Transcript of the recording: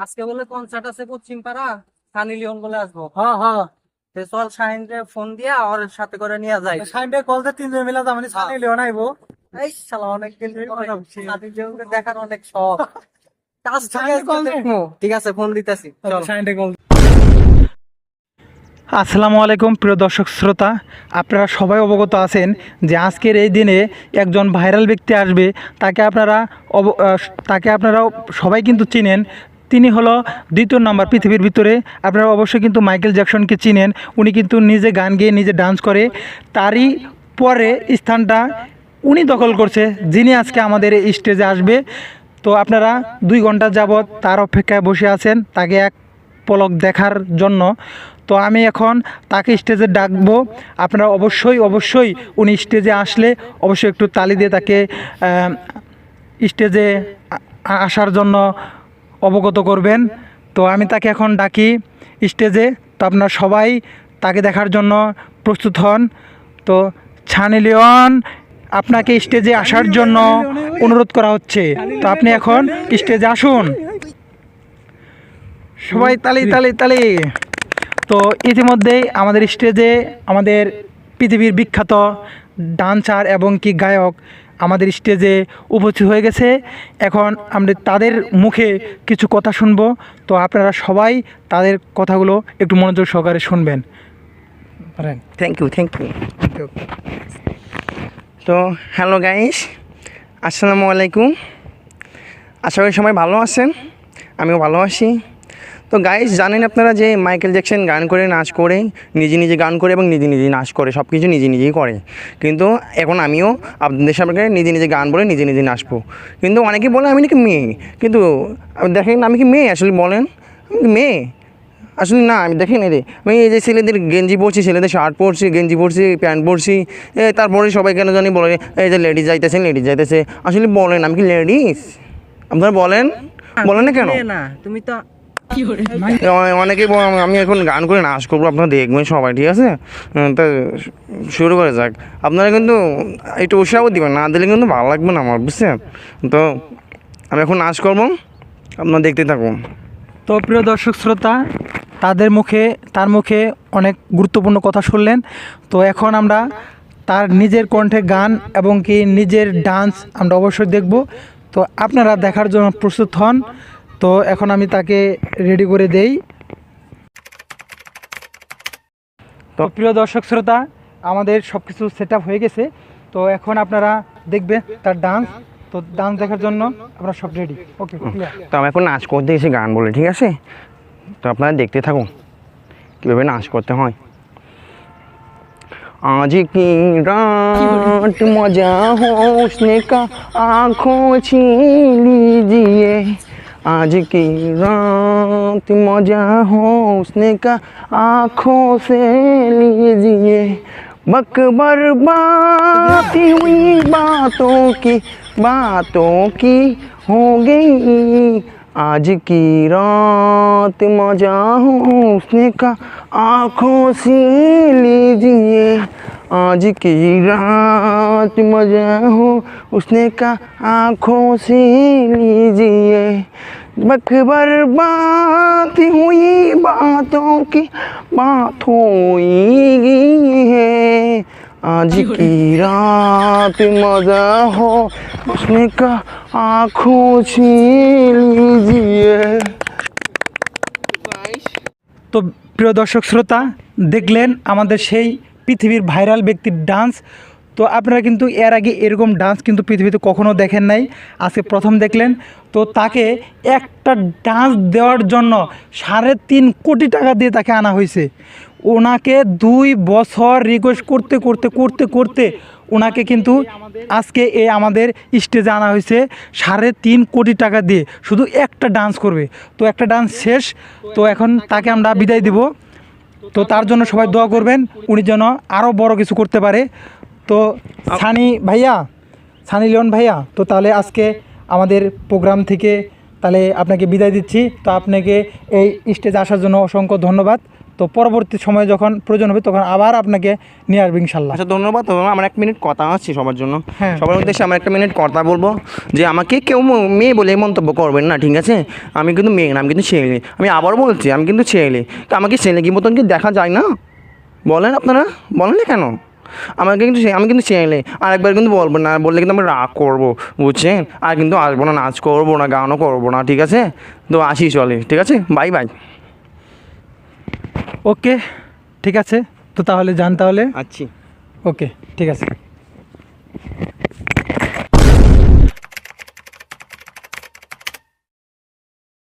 আজকে বলে কনসার্ট আছে পশ্চিম পাড়া সানি লিওন বলে আসব। হ্যাঁ হ্যাঁ তে চল শাহিনকে ফোন দিয়া ওর সাথে করে নিয়ে যাই। সাইনডে কলতে তিনজন মিলে যাবেন সানি লিও নাইবো এই শালা অনেক দিন ধরে কথা বলছি। সানি লিওনকে দেখার অনেক শখ। কাজ থেকে কল দে। ঠিক আছে ফোন দিতেছি। চল। সাইনডে কল আসসালামু আলাইকুম প্রিয় দর্শক শ্রোতা। আপনারা সবাই অবগত আছেন যে আজকের এই দিনে একজন ভাইরাল ব্যক্তি আসবে। তাকে আপনারা অব- তাকে আপনারা সবাই কিন্তু চিনেন। তিনি হলো দ্বিতীয় নাম্বার পৃথিবীর ভিতরে। আপনারা অবশ্যই কিন্তু মাইকেল জ্যাকসনকে চিনেন। উনি কিন্তু নিজে গান গেয়ে, নিজে ডান্স করে। তারই পরে স্থানটা উনি দখল করছে, যিনি আজকে আমাদের এই স্টেজে আসবে। তো আপনারা দুই ঘণ্টা যাবৎ তার অপেক্ষায় বসে আছেন, তাকে এক পলক দেখার জন্য। তো আমি এখন তাকে স্টেজে ডাকবো। আপনারা অবশ্যই অবশ্যই উনি স্টেজে আসলে অবশ্যই একটু তালি দিয়ে তাকে স্টেজে আসার জন্য অবগত করবেন। তো আমি তাকে এখন ডাকি স্টেজে। তো আপনারা সবাই তাকে দেখার জন্য প্রস্তুত হন। তো ছানি লিওন, আপনাকে স্টেজে আসার জন্য অনুরোধ করা হচ্ছে। তো আপনি এখন স্টেজে আসুন। সবাই তালি তালি তালি। তো ইতিমধ্যেই আমাদের স্টেজে আমাদের পৃথিবীর বিখ্যাত ডান্সার এবং কি গায়ক আমাদের স্টেজে উপস্থিত হয়ে গেছে। এখন আমরা তাদের মুখে কিছু কথা শুনব। তো আপনারা সবাই তাদের কথাগুলো একটু মনোযোগ সহকারে শুনবেন। থ্যাংক ইউ থ্যাংক ইউ তো হ্যালো গাইস আসসালামু আলাইকুম। আশা করি সবাই ভালো আছেন। আমিও ভালো আছি। তো গাইস জানেন আপনারা যে মাইকেল জ্যাকসন গান করে নাচ করে নিজে নিজে গান করে এবং নিজে নিজে নাচ করে সব কিছু নিজে নিজেই করে। কিন্তু এখন আমিও আপনাদের সামনে নিজে নিজে গান বলে নিজে নিজে নাচবো। কিন্তু অনেকে বলে আমি নাকি মেয়ে? কিন্তু দেখেন আমি কি মেয়ে? আসলে বলেন কি মেয়ে? আসলে না আমি দেখি না রে আমি এই যে ছেলেদের গেঞ্জি পরছি ছেলেদের শার্ট পরছি গেঞ্জি পরছি প্যান্ট পরছি এ তারপরে সবাই কেন জানি বলে এই যে লেডিস যাইতেছে লেডিস যাইতেছে। আসলে বলেন আমি কি লেডিস আপনারা বলেন বলেন না কেন? না তুমি তো অনেকেই আমি এখন গান করে নাচ করব আপনারা দেখবেন সবাই ঠিক আছে? তা শুরু করে যাক। আপনারা কিন্তু একটু উৎসাহ দিবেন না দিলে কিন্তু ভালো লাগবে না আমার বুঝছেন? তো আমি এখন নাচ করব আপনারা দেখতে থাকুন। তো প্রিয় দর্শক শ্রোতা তাদের মুখে তার মুখে অনেক গুরুত্বপূর্ণ কথা শুনলেন। তো এখন আমরা তার নিজের কণ্ঠে গান এবং কি নিজের ডান্স আমরা অবশ্যই দেখব। তো আপনারা দেখার জন্য প্রস্তুত হন। তো এখন আমি তাকে রেডি করে দেই তো প্রিয় দর্শক শ্রোতা আমাদের সব কিছু সেট হয়ে গেছে তো এখন আপনারা দেখবেন তার ডান্স তো ডান্স দেখার জন্য আমরা সব রেডি ওকে ক্লিয়ার তো আমি এখন নাচ করতে এসে গান বলে ঠিক আছে তো আপনারা দেখতে থাকুন কীভাবে নাচ করতে হয় आज की रात मजा होने का आंखों छीन लीजिए आज की रात मज़ा हो उसने का आँखों से लीजिए। बक बर्बाद हुई बातों की बातों की हो गई। आज की रात मज़ा हो उसने का आँखों से लीजिए। आज की रात मजा हो उसने का आंखों से लीजिए बक बर्बाद हुई बातों की बात होगी है आज की रात मजा हो उसने का आंखों से लीजिए তো প্রিয় দর্শক শ্রোতা দেখলেন আমাদের সেই পৃথিবীর ভাইরাল ব্যক্তির ডান্স। তো আপনারা কিন্তু এর আগে এরকম ডান্স কিন্তু পৃথিবীতে কখনো দেখেন নাই। আজকে প্রথম দেখলেন। তো তাকে একটা ডান্স দেওয়ার জন্য সাড়ে তিন কোটি টাকা দিয়ে তাকে আনা হয়েছে। ওনাকে দুই বছর রিকোয়েস্ট করতে করতে করতে করতে ওনাকে কিন্তু আজকে এ আমাদের স্টেজে আনা হয়েছে সাড়ে তিন কোটি টাকা দিয়ে। শুধু একটা ডান্স করবে। তো একটা ডান্স শেষ। তো এখন তাকে আমরা বিদায় দিব। তো তার জন্য সবাই দোয়া করবেন, উনি যেন আরও বড় কিছু করতে পারে। তো সানি ভাইয়া, সানি লিওন ভাইয়া, তো তাহলে আজকে আমাদের প্রোগ্রাম থেকে তাহলে আপনাকে বিদায় দিচ্ছি। তো আপনাকে এই স্টেজ আসার জন্য অসংখ্য ধন্যবাদ। তো পরবর্তী সময়ে যখন প্রয়োজন হবে তখন আবার আপনাকে নিয়ে আসবে ইনশাল্লাহ আচ্ছা ধন্যবাদ। আমার এক মিনিট কথা আছে সবার জন্য। হ্যাঁ। সবার উদ্দেশ্যে আমার একটা মিনিট কথা বলব যে আমাকে কেউ মেয়ে বলে মন্তব্য করবেন না ঠিক আছে? আমি কিন্তু মেয়ে না আমি কিন্তু ছেলে। আমি আবার বলছি আমি কিন্তু ছেলে। তা আমাকে ছেলে কি মতন কি দেখা যায় না? বলেন আপনারা বলেন না কেন? আমাকে কিন্তু আমি কিন্তু ছেলে। আর একবার কিন্তু বলব না বললে কিন্তু আমি রাগ করব বুঝছেন? আর কিন্তু আসব না নাচ করব না গানও করব না ঠিক আছে? তো আসি চলে ঠিক আছে? Bye bye. ওকে ঠিক আছে। তো তাহলে যান তাহলে। আচ্ছি। ওকে ঠিক আছে।